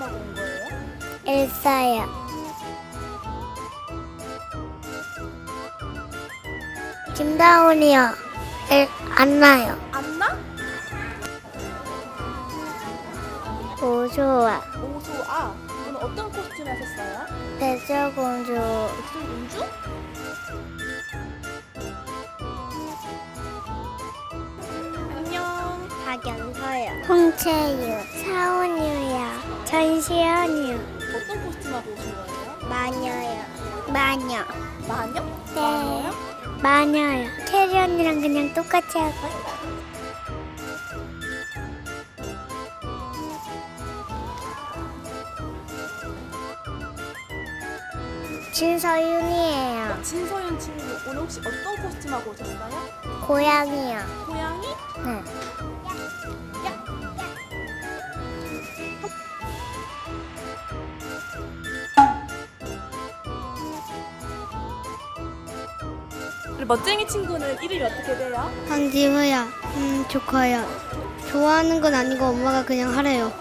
코스튬하고 온 거예요? 엘사요. 김다운이요. 엘, 안나요. 안나? 오소아. 오소아. 오늘 어떤 코스튬 하셨어요? 백설공 박연서요. 홍채유. 사원유요. 전시현이요. 어떤 코스튬하고 오신 거예요? 마녀요. 마녀. 마녀? 네. 마녀요? 마녀요. 캐리 언니랑 그냥 똑같이 하고 있어요. 진서윤이에요. 진서윤 친구 오늘 혹시 어떤 코스튬 하고 오셨어요? 고양이요. 고양이? 네. 멋쟁이 친구는 이름이 어떻게 돼요? 황지우요. 음, 좋고요. 좋아하는 건 아니고 엄마가 그냥 하래요.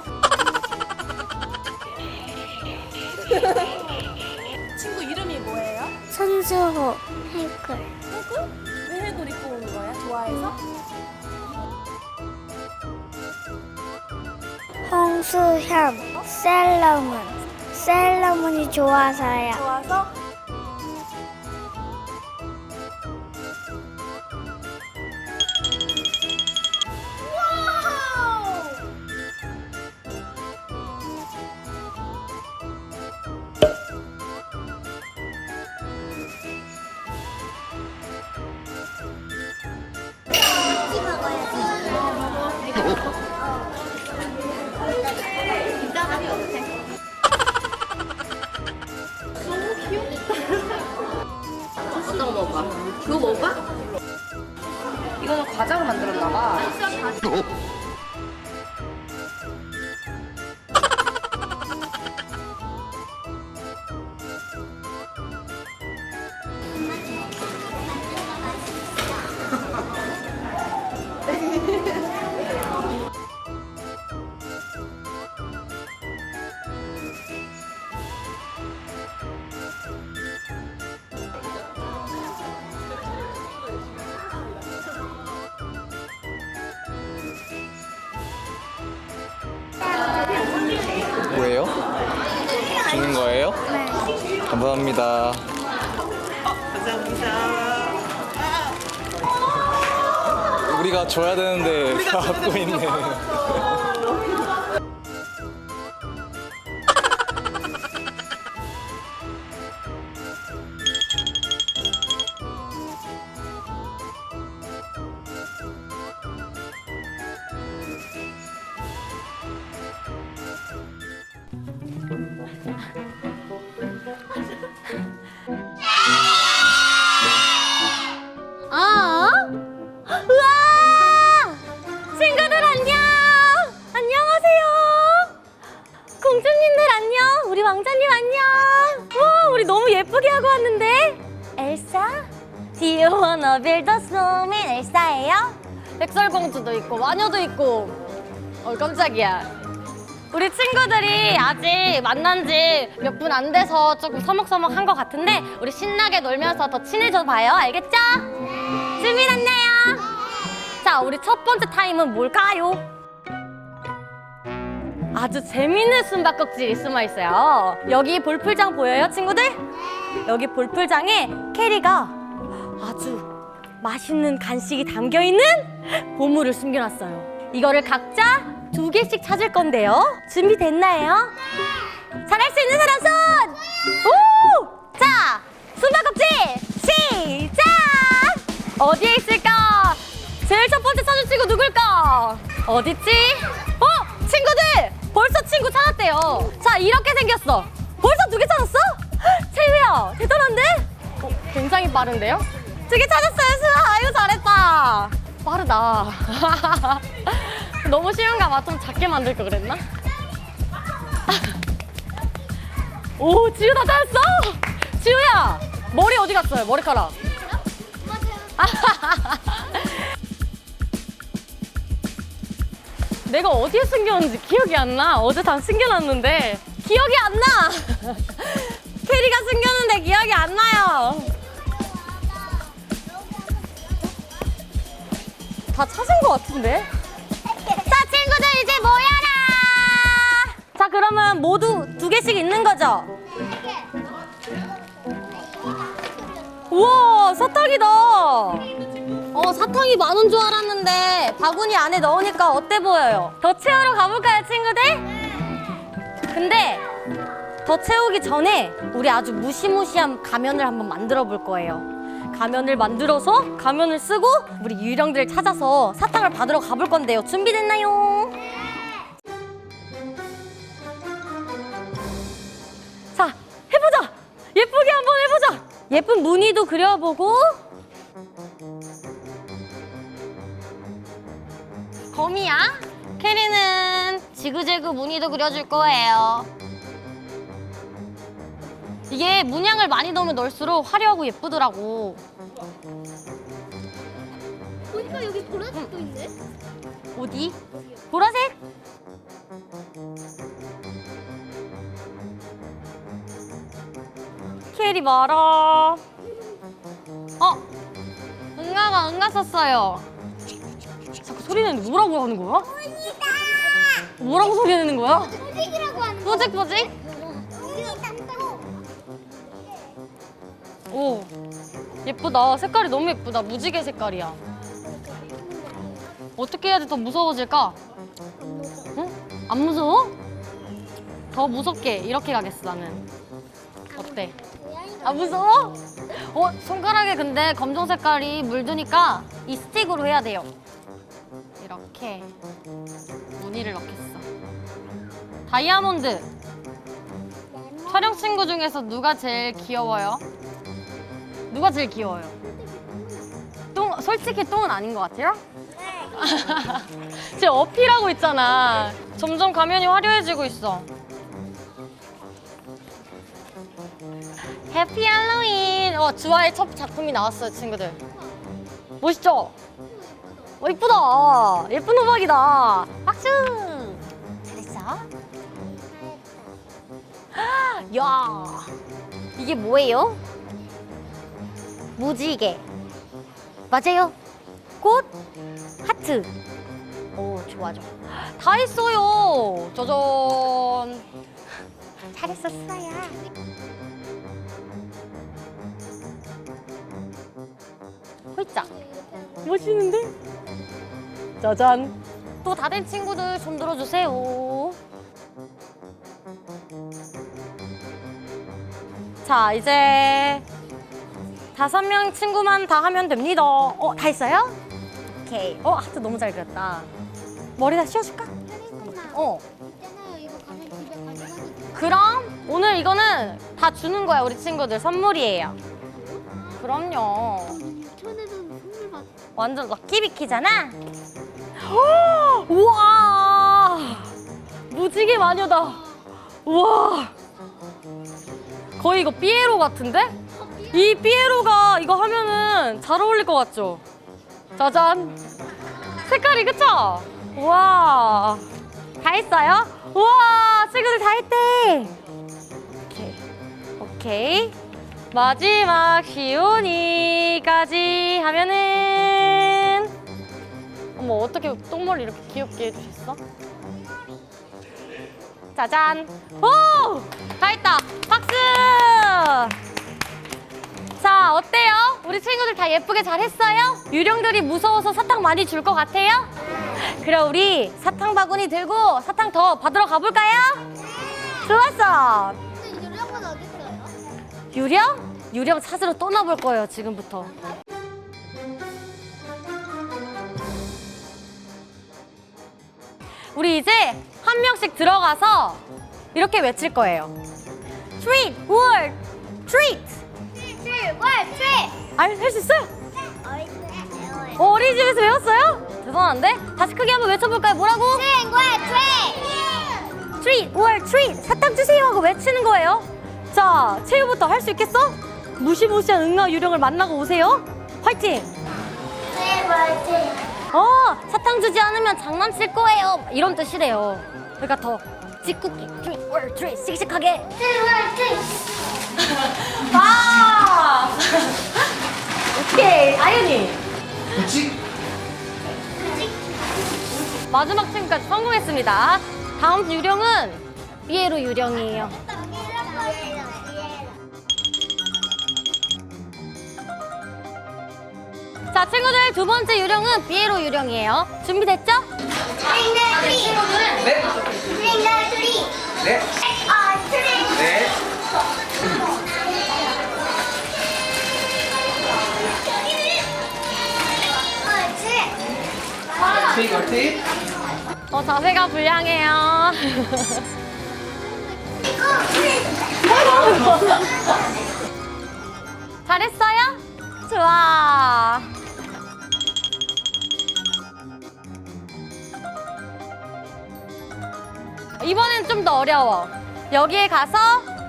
친구 이름이 뭐예요? 손수호. 해글. 해골? 왜 해골 입고 온 거야? 좋아해서? 홍수현. 셀러문. 셀러문이 좋아서요. 좋아서? 거 먹어봐? 그거 먹어봐? 이거는 과자로 만들었나 봐. 우리가 줘야 되는데 받고 있네. 백설공주도 있고 마녀도 있고 어 깜짝이야 우리 친구들이 아직 만난 지 몇 분 안 돼서 조금 서먹서먹한 것 같은데 우리 신나게 놀면서 더 친해져 봐요 알겠죠? 준비됐나요? 자 우리 첫 번째 타임은 뭘까요? 아주 재밌는 숨바꼭질이 숨어 있어요 여기 볼풀장 보여요 친구들? 여기 볼풀장에 캐리가 아주 맛있는 간식이 담겨 있는 보물을 숨겨놨어요. 이거를 각자 두 개씩 찾을 건데요. 준비됐나요? 잘할 수 있는 사람 손! 오! 자, 숨바꼭질 시작! 어디에 있을까? 제일 첫 번째 찾은 친구 누굴까? 어딨지? 어? 친구들! 벌써 친구 찾았대요. 자, 이렇게 생겼어. 벌써 두 개 찾았어? 헉, 채유야, 대단한데? 어, 굉장히 빠른데요? 두개 찾았어요, 수아. 아유, 잘했다. 빠르다. 너무 쉬운가 봐. 좀 작게 만들 걸 그랬나? 오, 지우 다 찾았어? 지우야, 머리 어디 갔어요? 머리카락. 내가 어디에 숨겨놨는지 기억이 안 나. 어제 다 숨겨놨는데 기억이 안 나. 캐리가 숨겼는데 기억이 안 나요. 다 찾은 것 같은데? 자, 친구들 이제 모여라. 자, 그러면 모두 두 개씩 있는 거죠? 우와, 사탕이다. 어, 사탕이 많은 줄 알았는데 바구니 안에 넣으니까 어때 보여요? 더 채우러 가볼까요, 친구들? 근데 더 채우기 전에 우리 아주 무시무시한 가면을 한번 만들어 볼 거예요. 가면을 만들어서 가면을 쓰고 우리 유령들을 찾아서 사탕을 받으러 가볼 건데요. 준비됐나요? 자, 해보자! 예쁘게 한번 해보자! 예쁜 무늬도 그려보고 거미야? 캐리는 지그재그 무늬도 그려줄 거예요. 이게 문양을 많이 넣으면 넣을수록 화려하고 예쁘더라고. 보니까 여기 보라색도 있네. 어디? 보라색? 캐리 말아. 어? 응아가 응아 썼어요. 자꾸 소리 내는 뭐라고 하는 거야? 뭐라고 소리 내는 거야? 보직이라고 하는 뽀직 뽀직? 오 예쁘다. 색깔이 너무 예쁘다. 무지개 색깔이야. 어떻게 해야지 더 무서워질까? 응? 안 무서워? 더 무섭게 이렇게 가겠어 나는. 어때? 아 무서워? 어 손가락에 근데 검정 색깔이 물드니까 이 스틱으로 해야 돼요. 이렇게 무늬를 넣겠어. 다이아몬드. 촬영 친구 중에서 누가 제일 귀여워요? 누가 제일 귀여워요? 똥 솔직히 똥은 아닌 것 같아요? 지금 어필하고 있잖아. 점점 가면이 화려해지고 있어. 해피 할로윈. 어, 주아의 첫 작품이 나왔어요, 친구들. 멋있죠? 어, 이쁘다. 예쁜 호박이다. 박수. 잘했어. 야, 이게 뭐예요? 무지개. 맞아요. 꽃, 하트. 오, 좋아, 좋아. 다 했어요. 짜잔. 잘했었어요. 홀짝. 멋있는데? 짜잔. 또다된 친구들 손 들어주세요. 자, 이제 다섯 명 친구만 다 하면 됩니다. 어, 다 했어요? 오케이. 어, 하트 너무 잘 그렸다. 머리 다 씌워줄까? 어. 그럼 오늘 이거는 다 주는 거야, 우리 친구들. 선물이에요. 그럼요. 완전 럭키비키잖아. 우와, 무지개 마녀다. 우와, 거의 이거 삐에로 같은데? 이 삐에로가 이거 하면은 잘 어울릴 것 같죠? 짜잔. 색깔이 그쵸? 우와, 다 했어요? 우와, 친구들 다 했대. 오케이, 오케이. 마지막 시온이까지 하면은 어머 어떻게 똥머리 이렇게 귀엽게 해주셨어? 짜잔 오! 다 했다 박수 자 어때요? 우리 친구들 다 예쁘게 잘 했어요? 유령들이 무서워서 사탕 많이 줄 것 같아요? 그럼 우리 사탕 바구니 들고 사탕 더 받으러 가볼까요? 좋았어 유령은 어디 있어요? 유령? 유령 찾으러 떠나볼 거예요, 지금부터. 우리 이제 한 명씩 들어가서 이렇게 외칠 거예요. Treat, word. 알, 할수 있어요? 어, 어린이집에서 외웠어요? 죄송한데? 다시 크게 한번 외쳐볼까요? 뭐라고? treat, word, treat. 사탕 주세요 하고 외치는 거예요. 자, 채우부터 할 수 있겠어? 무시무시한 응아 유령을 만나고 오세요. 화이팅! 어, 사탕 주지 않으면 장난칠 거예요. 이런 뜻이래요. 그러니까 더 짓궂게, 트리, 월, 트리, 씩씩하게. 아! 오케이, 아윤이. 마지막 층까지 성공했습니다. 다음 유령은 삐에로 유령이에요. 자, 친구들 두 번째 유령은 삐에로 유령이에요. 준비됐죠? 네. 네. 어, 자세가 불량해요. 잘했어요? 좋아. 이번엔 좀 더 어려워. 여기에 가서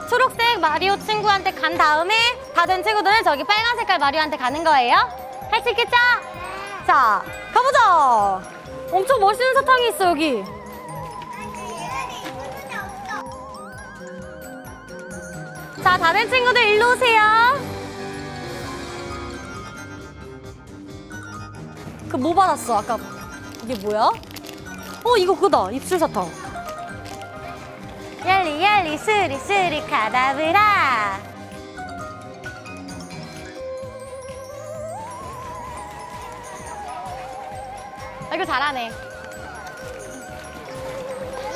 초록색 마리오 친구한테 간 다음에 다된 친구들은 저기 빨간 색깔 마리오한테 가는 거예요. 할 수 있겠죠? 자, 가보자. 엄청 멋있는 사탕이 있어, 여기. 자, 다른 친구들 일로 오세요. 그 뭐 받았어, 아까. 이게 뭐야? 어, 이거 그거다. 입술 사탕. 얄리 얄리 스리 스리 카다브라. 아, 이거 잘하네.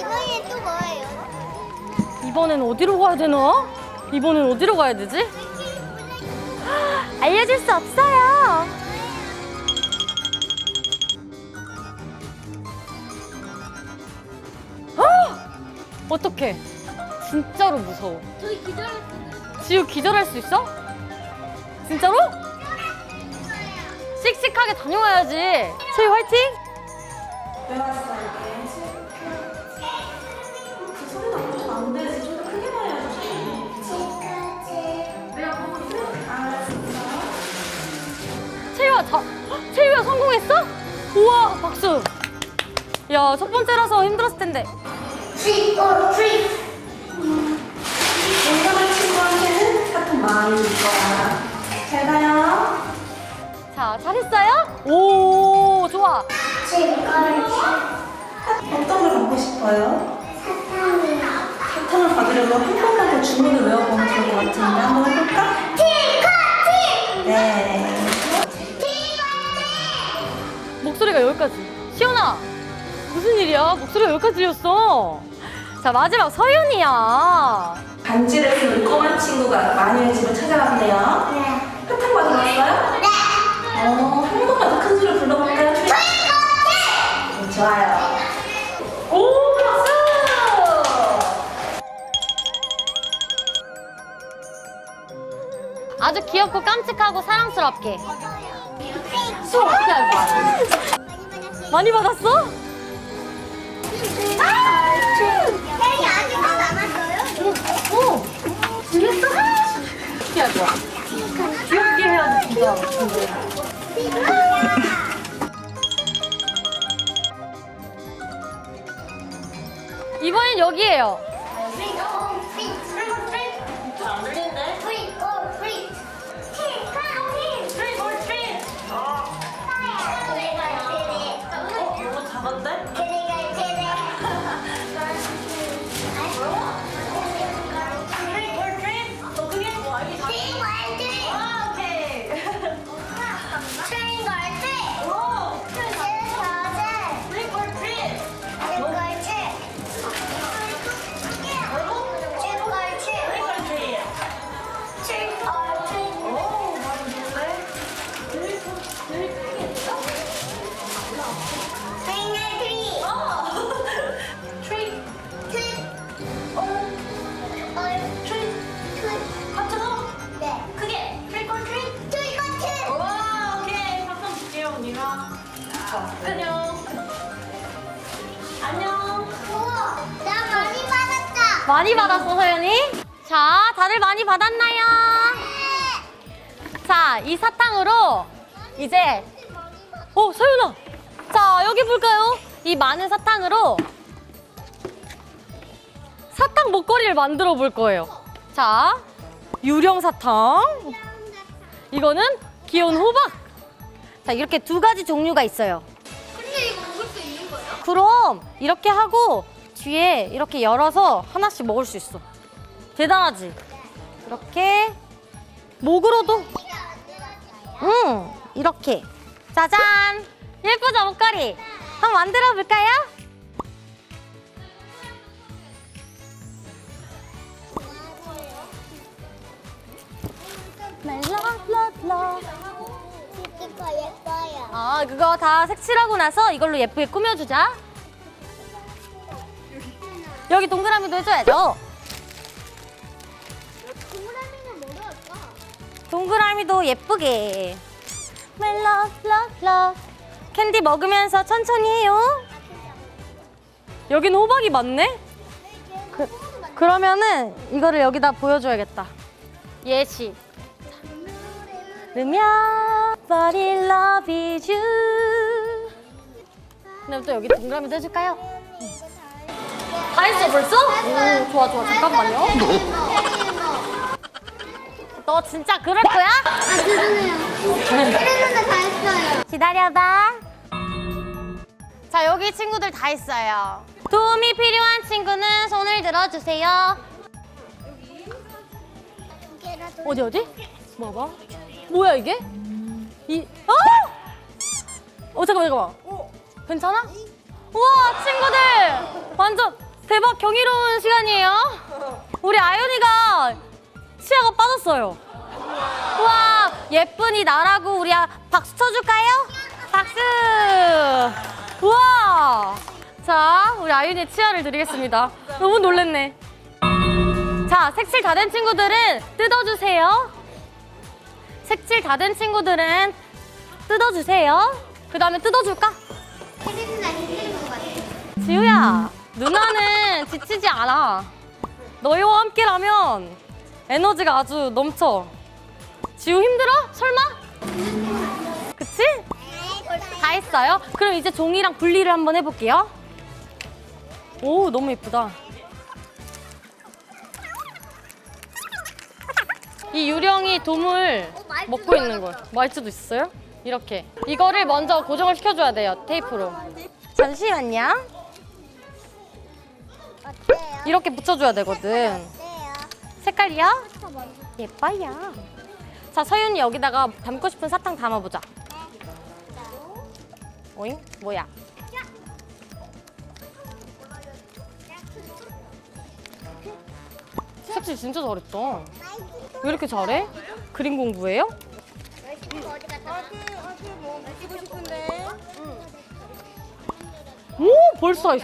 이번엔 또 뭐예요? 이번엔 어디로 가야 되나? 이번엔 어디로 가야 되지? 알려줄 수 없어요. 어떡해. 진짜로 무서워. 저희 수 지우 기절할 수 있어? 진짜로? 씩씩하게 다녀와야지. 채유 화이팅! 채유야, 자, 채유야 성공했어? 야, 첫 번째라서 힘들었을 텐데. 트릭 or 트릭. 건강한 친구한테는 많이 줄 거야. 잘 가요. 자, 잘했어요? 오, 좋아. 어떤 걸 받고 싶어요? 사탕을 받으려면 한 번만 더 주문을 외워보면 좋을 것 같은데 한번 해볼까? 네. 목소리가 여기까지. 시연아, 무슨 일이야? 목소리가 여기까지 들렸어. 자, 마지막 서윤이야. 반지를 쓰는 꼬마 친구가 마녀의 집을 찾아갔네요. 네. 사탕 받아봤어요? 네. 어, 한 번만 더 큰 소리로 불러볼까요? 네, 좋아요. 오, 박수! 아주 귀엽고 깜찍하고 사랑스럽게. 수업 어떻게 할 거야? 많이 받았어? 아 많이 받았어, 서연이? 자, 다들 많이 받았나요? 자, 이 사탕으로 이제 어, 서연아. 자, 여기 볼까요? 이 많은 사탕으로 사탕 목걸이를 만들어 볼 거예요. 자, 유령 사탕. 이거는 귀여운 호박. 자, 이렇게 두 가지 종류가 있어요. 근데 이거 먹을 수 있는 거예요? 그럼 이렇게 하고 뒤에 이렇게 열어서 하나씩 먹을 수 있어. 대단하지? 이렇게 목으로도 응 이렇게 짜잔 예쁘죠 목걸이 한번 만들어 볼까요? 아 그거 다 색칠하고 나서 이걸로 예쁘게 꾸며주자 여기 동그라미도 해줘야죠. 동그라미는 뭐로 할까? 동그라미도 예쁘게. 멜라라라 캔디 먹으면서 천천히 해요. 여긴 호박이 많네? 그, 그러면은 이거를 여기다 보여줘야겠다. 예시. Remember I love you. 그다음 또 여기 동그라미도 해줄까요? 다 했어 벌써? 오 좋아 좋아 잠깐만요 너 진짜 그럴 거야? 아, 죄송해요. 다 했어요. 기다려봐. 자, 여기 친구들 다 있어요. 도움이 필요한 친구는 손을 들어주세요. 어디, 어디? 봐봐. 뭐야, 이게? 이, 어! 어, 잠깐만, 잠깐만. 괜찮아? 우와, 친구들! 완전 대박 경이로운 시간이에요. 우리 아윤이가 치아가 빠졌어요. 우와 예쁜이 나라고 우리 아, 박수 쳐줄까요? 박수 우와 자 우리 아윤이 치아를 드리겠습니다 너무 놀랬네 자 색칠 다 된 친구들은 뜯어주세요 색칠 다 된 친구들은 뜯어주세요 그 다음에 뜯어줄까? 것 같아. 지우야 누나는 지치지 않아 너희와 함께라면 에너지가 아주 넘쳐 지우 힘들어? 설마? 그치? 다 했어요? 그럼 이제 종이랑 분리를 한번 해볼게요 오 너무 예쁘다 이 유령이 돔을 먹고 있는 거예요 말투도 있어요? 이렇게 이거를 먼저 고정을 시켜줘야 돼요 테이프로 잠시만요 어때요? 이렇게 붙여줘야 되거든. 색깔이요? 예뻐요. 자, 서윤이 여기다가 담고 싶은 사탕 담아보자. 오잉? 뭐야? 색칠 진짜 잘했다. 왜 이렇게 잘해? 그림 공부해요? 오, 벌써 다있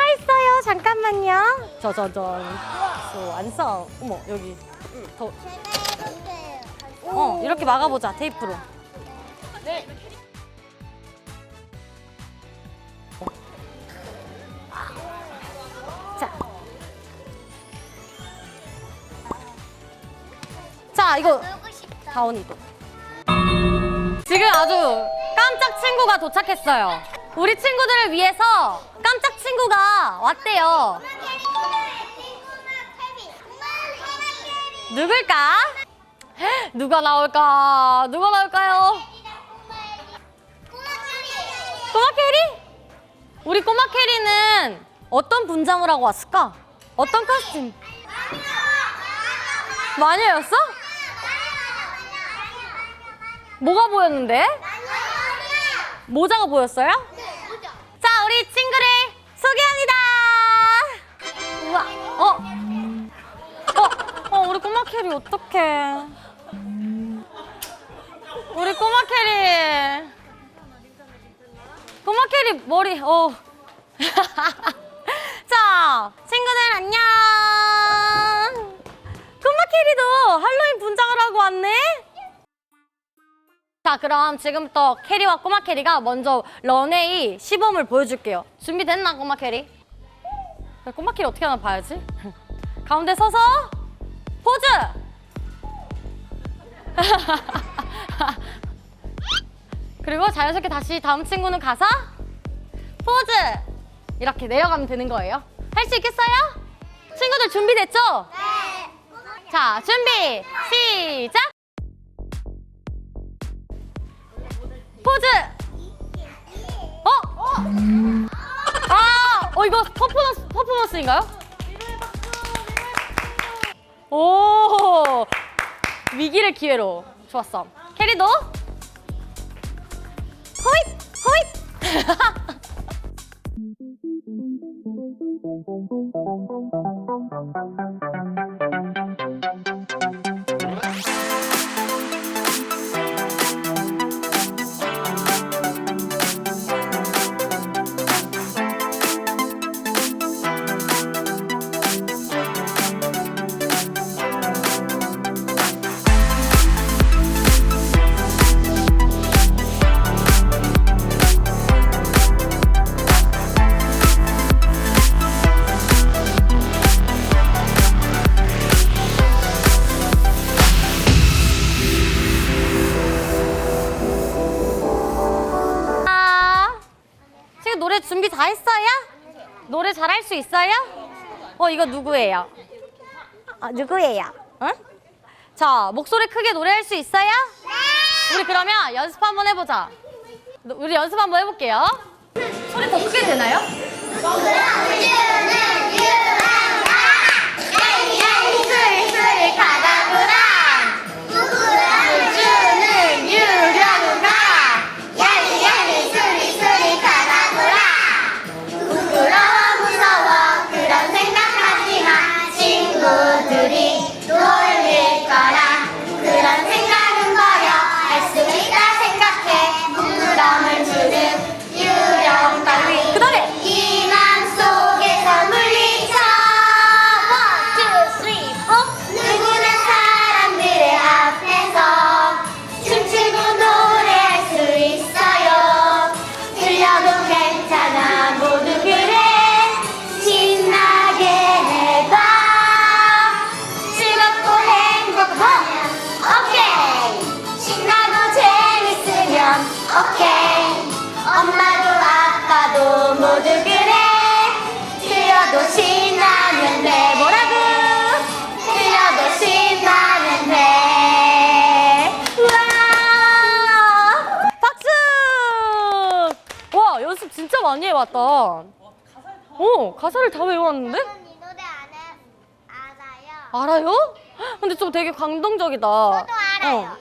어? 다 있어요. 잠깐만요. 저저전. 완성. 어머, 여기. 더. 어, 이렇게 막아보자, 테이프로. 자. 자, 이거. 다운이도. 지금 아주 깜짝 친구가 도착했어요. 우리 친구들을 위해서 깜짝 친구가 왔대요. 누굴까? 누가 나올까? 누가 나올까요? 꼬마 캐리? 우리 꼬마 캐리는 어떤 분장을 하고 왔을까? 어떤 코스튬? 마녀였어? 뭐가 보였는데? 모자가 보였어요? 친구를 소개합니다. 우와, 어? 어, 어, 우리 꼬마 캐리 어떡해. 우리 꼬마 캐리. 꼬마 캐리 머리, 어. 자, 친구들 안녕. 꼬마 캐리도 할로윈 분장을 하고 왔네? 자, 그럼 지금부터 캐리와 꼬마 캐리가 먼저 런웨이 시범을 보여줄게요. 준비됐나, 꼬마 캐리? 꼬마 캐리 어떻게 하나 봐야지. 가운데 서서 포즈! 그리고 자연스럽게 다시 다음 친구는 가서 포즈 이렇게 내려가면 되는 거예요. 할 수 있겠어요? 친구들 준비됐죠? 네. 자, 준비 시작. 포즈. 어? 아, 어 이거 퍼포먼스 퍼포먼스인가요? 오, 위기를 기회로 좋았어. 캐리도 호잇 호잇. 아, 이거 누구예요? 아, 누구예요? 응? 자, 목소리 크게 노래할 수 있어요? 네! 우리 그러면 연습 한번 해보자. 우리 연습 한번 해볼게요. 소리 더 크게 되나요? 모두 그래 틀려도 신나면 돼 뭐라고 틀려도 신나면 돼 우와! 박수! 와, 연습 진짜 많이 해왔다. 어, 가사를 다 외웠는데? 이 노래 안 해, 알아요 알아요? 근데 좀 되게 감동적이다. 저도 알아요 어.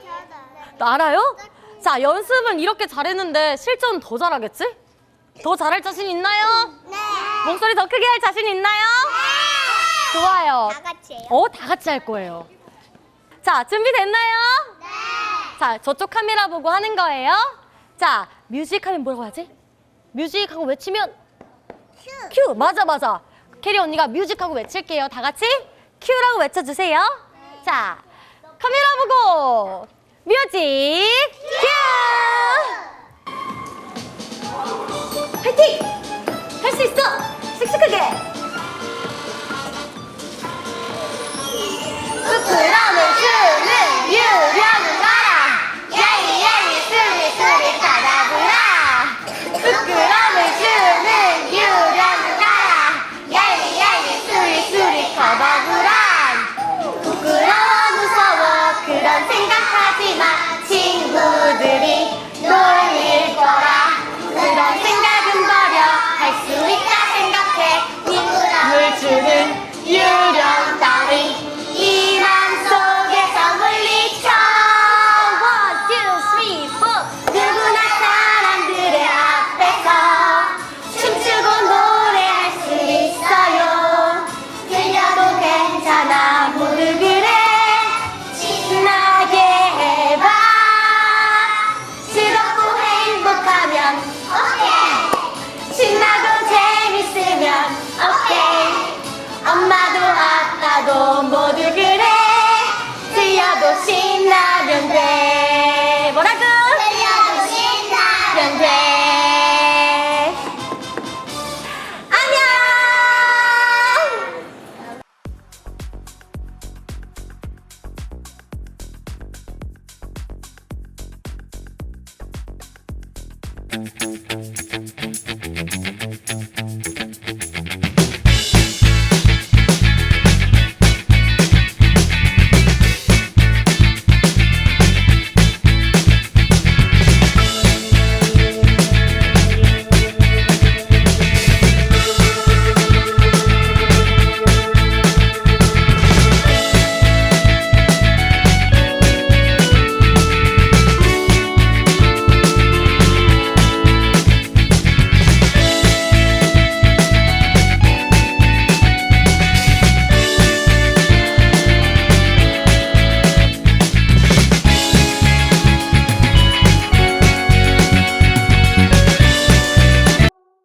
너 알아요? 자, 연습은 이렇게 잘했는데 실전은 더 잘하겠지? 더 잘할 자신 있나요? 네 목소리 더 크게 할 자신 있나요? 좋아요. 다 같이 해요 어, 다 같이 할 거예요. 자, 준비됐나요? 네 자, 저쪽 카메라 보고 하는 거예요. 자, 뮤직 하면 뭐라고 하지? 뮤직 하고 외치면 큐. 맞아, 맞아. 캐리 언니가 뮤직 하고 외칠게요. 다 같이 큐라고 외쳐 주세요. 자, 카메라 보고 뮤직 큐. 화이팅! 할 수 있어! 씩씩하게! 부끄러움을